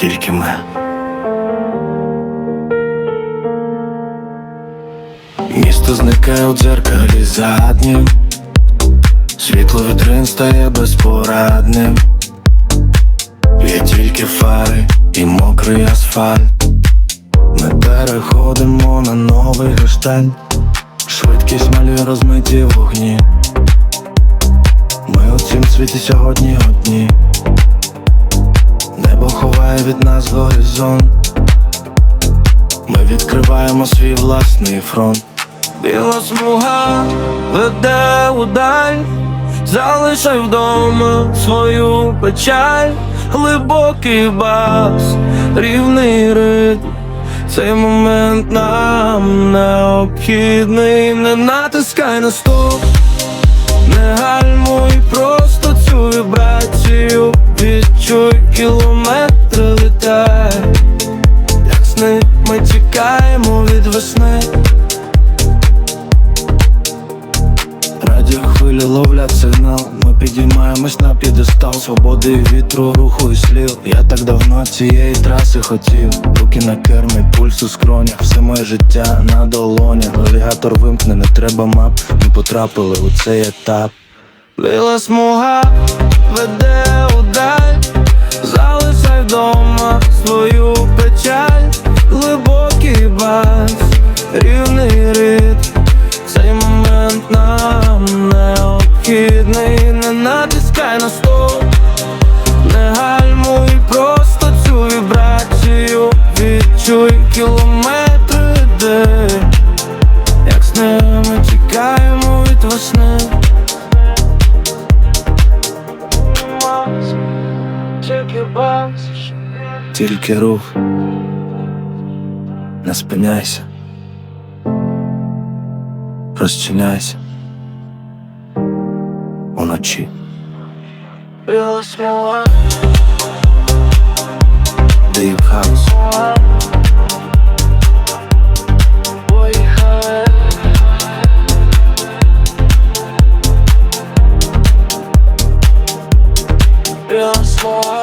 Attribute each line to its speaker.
Speaker 1: тільки ми. Місто зникає у дзеркалі заднім, світло вітрин стає безпорадним. Є тільки фари і мокрий асфальт. Ми переходимо на новий гештальт Швидкість малює розмиті вогні. Ми у цім світі сьогодні одні. Від нас горизонт. Ми відкриваємо свій власний фронт. Біла смуга веде удаль, залишай вдома свою печаль, глибокий бас, рівний ритм. Цей момент нам необхідний, не натискай на стоп, не гальмуй просто цю вібрацію, відчуй кілометри весни. Радіохвилі ловлять сигнал. Ми підіймаємось на п'єдестал. Свободи вітру, руху і слів. Я так давно цієї траси хотів. Руки на кермі, пульс у скронях. Все моє життя на долонях Навігатор вимкне, не треба мап. Ми потрапили у цей етап. Біла смуга веде удаль. Залишай вдома свою рівний ритм. Цей момент нам необхідний, не натискай на стоп, не гальмуй просто цю вібрацію, відчуй кілометри день, як з ними тікаємо від весни. Тільки бас, тільки рух, не спиняйся розчиняйся уночі. Deep House. You're small.